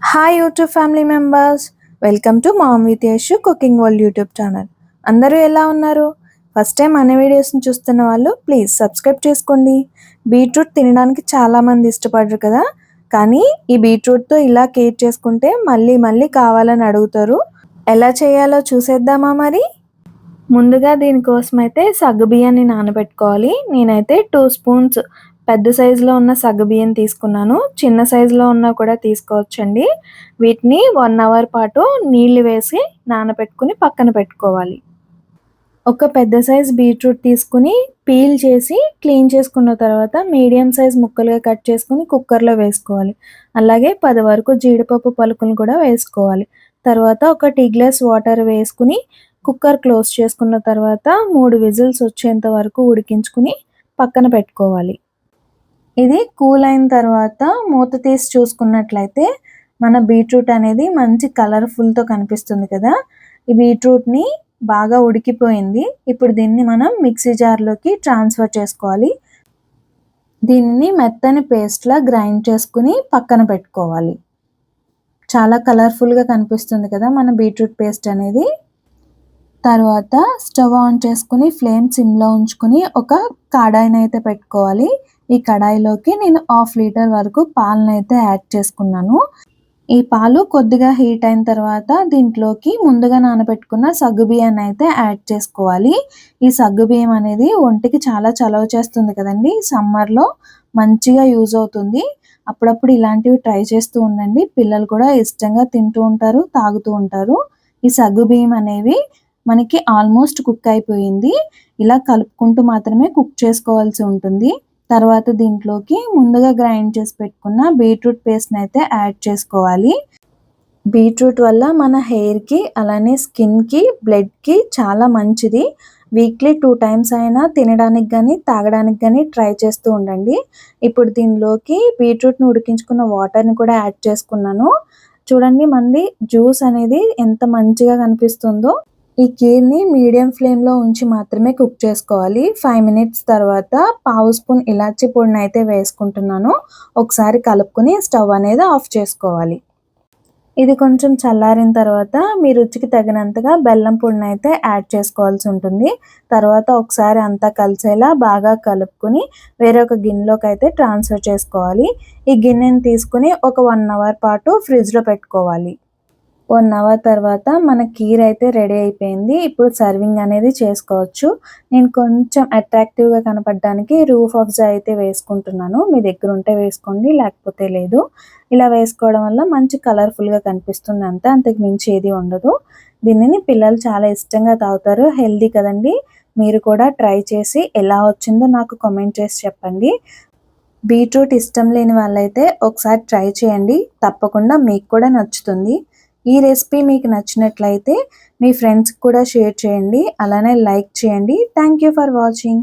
Hi YouTube family members welcome to mom with Yashu cooking world YouTube channel అందరూ ఎలా ఉన్నారు? First time మన వీడియోస్ని చూస్తున్న వాళ్ళు ప్లీజ్ సబ్స్క్రైబ్ చేసుకోండి. బీట్రూట్ తినడానికి చాలామంది ఇష్టపడరు కదా? కానీ ఈ బీట్రూట్తో ఇలా కేర్ చేసుకుంటే మళ్ళీ మళ్ళీ కావాలని అడుగుతారు. ఎలా చేయాలో చూసేద్దామా మరి? ముందుగా దీనికోసం అయితే సగ్గు బియ్యాన్ని నానబెట్టుకోవాలి. నేనైతే టూ స్పూన్స్ పెద్ద సైజులో ఉన్న సగ్గుబియ్యం తీసుకున్నాను. చిన్న సైజులో ఉన్న కూడా తీసుకోవచ్చండి. వీటిని వన్ అవర్ పాటు నీళ్ళు వేసి నానబెట్టుకుని పక్కన పెట్టుకోవాలి. ఒక పెద్ద సైజ్ బీట్రూట్ తీసుకుని పీల్ చేసి క్లీన్ చేసుకున్న తర్వాత మీడియం సైజ్ ముక్కలుగా కట్ చేసుకుని కుక్కర్లో వేసుకోవాలి. అలాగే పది వరకు జీడిపప్పు పలుకులు కూడా వేసుకోవాలి. తర్వాత ఒక టీ గ్లాస్ వాటర్ వేసుకుని కుక్కర్ క్లోజ్ చేసుకున్న తర్వాత మూడు విజిల్స్ వచ్చేంత వరకు ఉడికించుకుని పక్కన పెట్టుకోవాలి. ఇది కూల్ అయిన తర్వాత మూత తీసి చూసుకున్నట్లయితే మన బీట్రూట్ అనేది మంచి కలర్ఫుల్తో కనిపిస్తుంది కదా. ఈ బీట్రూట్ని బాగా ఉడికిపోయింది. ఇప్పుడు దీన్ని మనం మిక్సీ జార్లోకి ట్రాన్స్ఫర్ చేసుకోవాలి. దీన్ని మెత్తని పేస్ట్లా గ్రైండ్ చేసుకుని పక్కన పెట్టుకోవాలి. చాలా కలర్ఫుల్గా కనిపిస్తుంది కదా మన బీట్రూట్ పేస్ట్ అనేది. తర్వాత స్టవ్ ఆన్ చేసుకుని ఫ్లేమ్ సిమ్లో ఉంచుకుని ఒక కాడాయిని అయితే పెట్టుకోవాలి. ఈ కడాయిలోకి నేను హాఫ్ లీటర్ వరకు పాలను అయితే యాడ్ చేసుకున్నాను. ఈ పాలు కొద్దిగా హీట్ అయిన తర్వాత దీంట్లోకి ముందుగా నానబెట్టుకున్న సగ్గు బియ్యాన్ని అయితే యాడ్ చేసుకోవాలి. ఈ సగ్గు బియ్యం అనేది ఒంటికి చాలా చలవ చేస్తుంది కదండి. సమ్మర్లో మంచిగా యూజ్ అవుతుంది. అప్పుడప్పుడు ఇలాంటివి ట్రై చేస్తూ ఉండండి. పిల్లలు కూడా ఇష్టంగా తింటూ ఉంటారు తాగుతూ ఉంటారు. ఈ సగ్గు బియ్యం అనేవి మనకి ఆల్మోస్ట్ కుక్ అయిపోయింది. ఇలా కలుపుకుంటూ మాత్రమే కుక్ చేసుకోవాల్సి ఉంటుంది. తర్వాత దీంట్లోకి ముందుగా గ్రైండ్ చేసి పెట్టుకున్న బీట్రూట్ పేస్ట్ని అయితే యాడ్ చేసుకోవాలి. బీట్రూట్ వల్ల మన హెయిర్కి అలానే స్కిన్కి బ్లడ్కి చాలా మంచిది. వీక్లీ టూ టైమ్స్ అయినా తినడానికి కానీ తాగడానికి కానీ ట్రై చేస్తూ ఉండండి. ఇప్పుడు దీనిలోకి బీట్రూట్ని ఉడికించుకున్న వాటర్ని కూడా యాడ్ చేసుకున్నాను. చూడండి మంది జ్యూస్ అనేది ఎంత మంచిగా కనిపిస్తుందో. ఈ కీర్ని మీడియం ఫ్లేమ్లో ఉంచి మాత్రమే కుక్ చేసుకోవాలి. ఫైవ్ మినిట్స్ తర్వాత పావు స్పూన్ ఇలాచి పొడిని అయితే వేసుకుంటున్నాను. ఒకసారి కలుపుకొని స్టవ్ అనేది ఆఫ్ చేసుకోవాలి. ఇది కొంచెం చల్లారిన తర్వాత మీ రుచికి తగినంతగా బెల్లం పొడిని అయితే యాడ్ చేసుకోవాల్సి ఉంటుంది. తర్వాత ఒకసారి అంతా కలిసేలా బాగా కలుపుకొని వేరొక గిన్నెలోకి అయితే ట్రాన్స్ఫర్ చేసుకోవాలి. ఈ గిన్నెని తీసుకుని ఒక వన్ అవర్ పాటు ఫ్రిడ్జ్లో పెట్టుకోవాలి. వన్ అవర్ తర్వాత మన కీర్ అయితే రెడీ అయిపోయింది. ఇప్పుడు సర్వింగ్ అనేది చేసుకోవచ్చు. నేను కొంచెం అట్రాక్టివ్గా కనపడడానికి రూఫ్ ఆఫ్ జా అయితే వేసుకుంటున్నాను. మీ దగ్గర ఉంటే వేసుకోండి లేకపోతే లేదు. ఇలా వేసుకోవడం వల్ల మంచి కలర్ఫుల్గా కనిపిస్తుంది అంతే. అంతకు మించి ఏది ఉండదు. దీనిని పిల్లలు చాలా ఇష్టంగా తాగుతారు. హెల్దీ కదండి. మీరు కూడా ట్రై చేసి ఎలా వచ్చిందో నాకు కామెంట్ చేసి చెప్పండి. బీట్రూట్ ఇష్టం లేని వాళ్ళైతే ఒకసారి ట్రై చేయండి. తప్పకుండా మీకు కూడా నచ్చుతుంది. ఈ రెసిపీ మీకు నచ్చినట్లయితే మీ ఫ్రెండ్స్కి కూడా షేర్ చేయండి. అలానే లైక్ చేయండి. Thank you for watching.